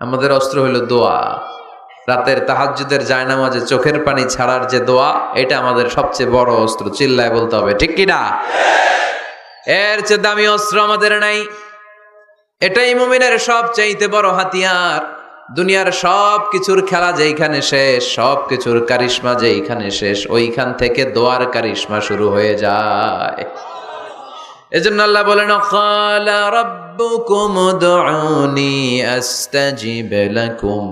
আমাদের অস্ত্র হইল দোয়া। রাতের তাহাজ্জুদের জায়নামাজে চোখের পানি ছাড়ার যে দোয়া, এটা আমাদের সবচেয়ে বড় অস্ত্র, চিল্লায় বলতে হবে। ঠিক কি না এর চেয়ে দামি অস্ত্র আমাদের নাই। এটাই মুমিনের সব চাইতে বড় হাতিয়ার। দুনিয়ার সব কিছুর খেলা যেইখানে শেষ সব কিছুর কারিশমা যেইখানে শেষ, ওইখান থেকে দোয়ার কারিশমা শুরু হয়ে যায়। এজন্য আল্লাহ বলেন রাব্বুকুম উদউনি আস্তাজিব লাকুম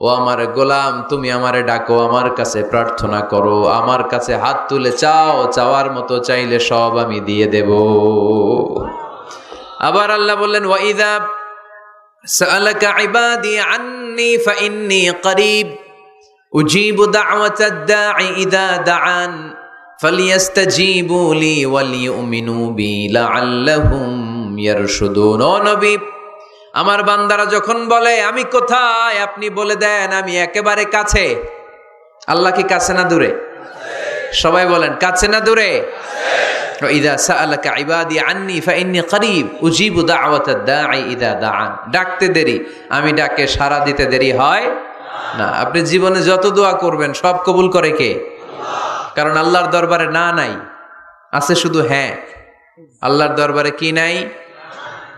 ও আমার গোলাম, তুমি আমারে ডাকো, আমার কাছে প্রার্থনা করো, আমার কাছে হাত তুলে চাও, চাওয়ার মতো চাইলে সব আমি দিয়ে দেব। আবার আল্লাহ বললেন ওয়াইদা সাআলাকা ইবাদি আন্নি ফাইন্নি করিব, উজিবু দাওয়াতাদ দাঈ ইদা দাআন, ফালিয়াস্তাজিবু লি ওয়ালিউমিনু বি লাআল্লাহুম ইয়ারশুদুন ও নবী, আমার বান্দারা যখন বলে, আমি কোথায়? আপনি বলে দেন, আমি একেবারে কাছে। আল্লাহ কি কাছে না দূরে? সবাই বলেন, কাছে না দূরে? ইদা সাআলাকা ইবাদি আন্নি ফাইন্নি করিব, উজিবু দাওয়াতাদ দাঈ ইদা দাআন। ডাকতে দেরি, আমি ডাকে সাড়া দিতে দেরি হয় না। আপনি জীবনে যত দোয়া করবেন, সব কবুল করে কে? কারণ আল্লাহর দরবারে না নাই, আছে শুধু হ্যাঁ। আল্লাহর দরবারে কি নাই?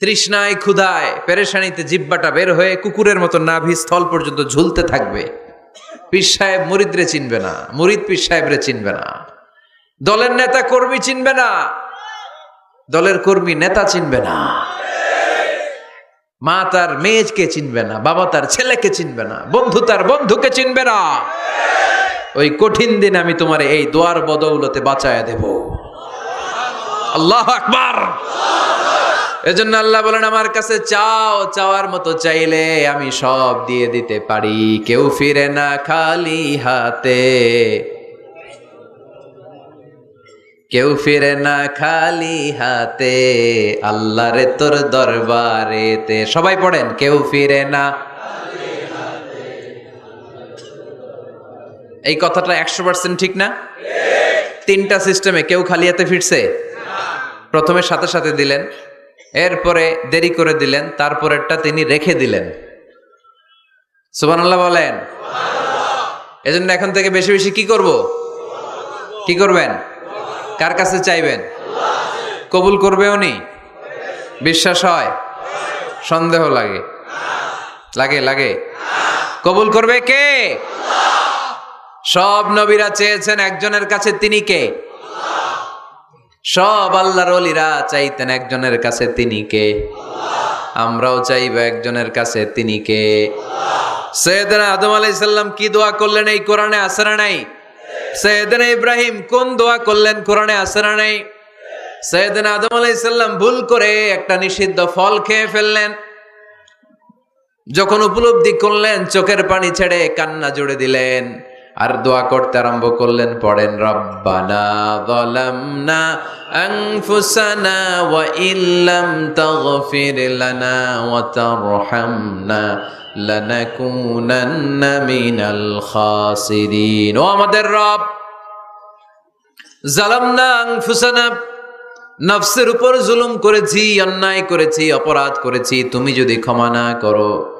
তৃষ্ণায় ক্ষুধায় পেরেশানিতে জিব্বাটা বের হয়ে কুকুরের মতো নাভি স্থল পর্যন্ত ঝুলতে থাকবে। পীর সাহেব মুরিদরে চিনবে না, মুরিদ পীর সাহেবরে চিনবে না। দলের নেতা কর্মী চিনবে না, দলের কর্মী নেতা চিনবে না। মা তার মেয়েকে চিনবে না, বাবা তার ছেলেকে চিনবে না, বন্ধু তার বন্ধুকে চিনবে না। ওই কঠিন দিন আমি তোমার এই দোয়ার বদৌলতে বাঁচায় দেব। আল্লাহ আকবার। এজন্য আল্লাহ বলেন, আমার কাছে চাও, চাওয়ার মতো চাইলে আমি সব দিয়ে দিতে পারি। কেউ ফিরে না খালি হাতে। কেউ ফিরে না খালি হাতে। আল্লাহ রে তোর দরবারেতে। সবাই পড়েন, কেউ ফিরে না এই কথাটা একশো পার্সেন্ট ঠিক না? তিনটা সিস্টেমে কেউ খালি হাতে ফিরছে? প্রথমে সাথে সাথে দিলেন। এরপরে দেরি করে দিলেন, তারপরেরটা তিনি রেখে দিলেন। সুবহানাল্লাহ বলেন। এজন্য এখন থেকে বেশি বেশি কি করব? কি করবেন? কার কাছে চাইবেন? কবুল করবে উনি? বিশ্বাস হয়? সন্দেহ লাগে। লাগে লাগে। কবুল করবে কে? সব নবীরা চেয়েছেন একজনের কাছে তিনি কে? সব আল্লাহর অলিরা চাইতেন একজনের কাছে তিনি কে? আমরাও চাইব একজনের কাছে তিনি কে? সৈয়দনা আদম আলাইসাল্লাম কি দোয়া করলেন এই কোরআনে আসরা নাই? সৈয়দনা ইব্রাহিম কোন দোয়া করলেন কোরআনে আসরা নাই? সৈয়দনা আদম আলাইসাল্লাম ভুল করে একটা নিষিদ্ধ ফল খেয়ে ফেললেন। যখন উপলব্ধি করলেন, চোখের পানি ছেড়ে কান্না জুড়ে দিলেন। আর দোয়া করতে আরম্ভ করলেন, পড়েন, রব্বানা মিনাল খাসিরিন। ও আমাদের রব জালামনা নফসের উপর জুলুম করেছি, অন্যায় করেছি, অপরাধ করেছি, তুমি যদি ক্ষমা না করো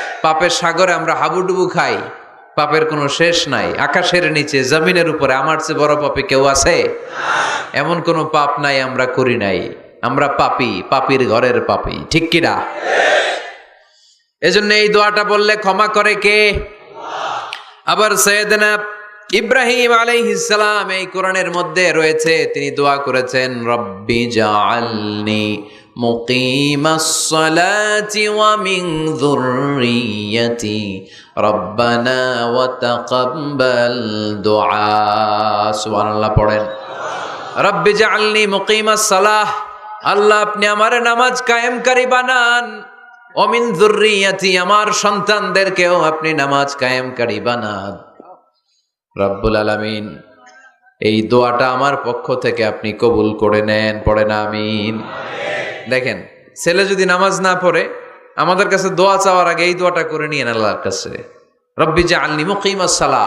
পাপের সাগরে আমরা হাবুডুবু খাই, পাপের কোনো শেষ নাই। আকাশের নিচে, জমিনের উপরে, আমার চেয়ে বড় পাপে কেউ আছে? এমন কোনো পাপ নাই আমরা করি নাই। আমরা পাপি, পাপির ঘরের পাপি। ঠিক কিনা এজন্য এই দোয়াটা বললে ক্ষমা করে কে? আবার সৈয়দনা ইব্রাহিম আলাইহিস সালাম এই কোরআনের মধ্যে রয়েছে, তিনি দোয়া করেছেন, রব্বি জাআলনি মুকিমাস সালাতি ওয়া মিন যুররিয়্যাতি রব্বানা ওয়া তাকাব্বাল দুআ। সুবহানাল্লাহ পড়েন। রব্বি জাআলনি মুকিমাস সালাহ, আল্লাহ আপনি আমার নামাজ কায়েমকারী বানান। অমিন যুররিয়াতি, আমার সন্তানদেরকেও আপনি নামাজ কায়েমকারী বানান। রব্বুল আলামিন, এই দোয়াটা আমার পক্ষ থেকে আপনি কবুল করে নেন পড়েন আমিন। দেখেন, ছেলে যদি নামাজ না পড়ে, আমাদের কাছে দোয়া চাওয়ার আগে এই দোয়াটা করে নিয়েন আল্লাহর কাছে। রব্বি যে আল্লি মুকিমাস সালা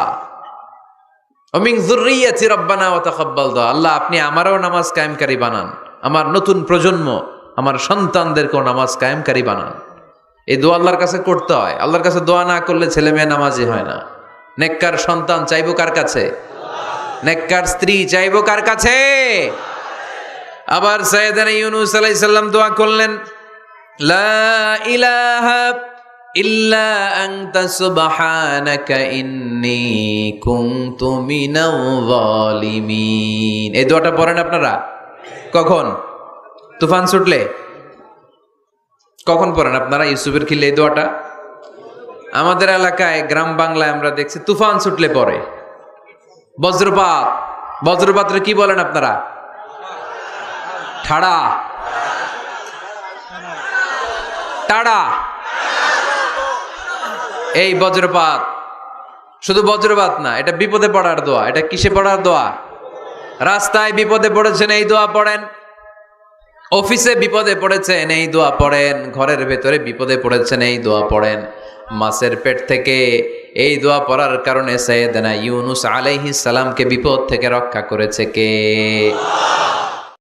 অমিং যুররিয়াতি রব্বানা ওয়া তাকাব্বাল দোয়া। আল্লাহ, আপনি আমারও নামাজ কায়েমকারী বানান। আমার নতুন প্রজন্ম, আমার সন্তানদেরকেও নামাজ কায়েমকারী বানান। এই দোয়া আল্লাহর কাছে করতে হয়। আল্লাহর কাছে দোয়া না করলে ছেলে মেয়ে নামাজি হয় না। নেককার সন্তান চাইব কার কাছে? নেককার স্ত্রী চাইব কার কাছে? আবার সৈয়দানা ইউনুস আলাইহিস সালাম দোয়া করলেন, লা ইলাহা ইল্লা এই দোয়াটা পড়েন আপনারা? কখন? তুফান ছুটলে? কখন পড়েন আপনারা ইউসুফের খিলে এই দোয়াটা? আমাদের এলাকায় গ্রাম বাংলায় আমরা দেখছি তুফান ছুটলে পরে বজ্রপাত। বজ্রপাতরে কি বলেন আপনারা? ঠাড়া। টাড়া। এই বজ্রপাত। শুধু বজ্রপাত না, এটা বিপদে পড়ার দোয়া। এটা কিসে পড়ার দোয়া? রাস্তায় বিপদে পড়েছেন, এই দোয়া পড়েন। অফিসে বিপদে পড়েছেন, এই দোয়া পড়েন। ঘরের ভেতরে বিপদে পড়েছেন, এই দোয়া পড়েন। মাছের পেট থেকে এই দোয়া পড়ার কারণে সৈয়দনা ইউনুস আলাইহিস সালামকে বিপদ থেকে রক্ষা করেছে কে?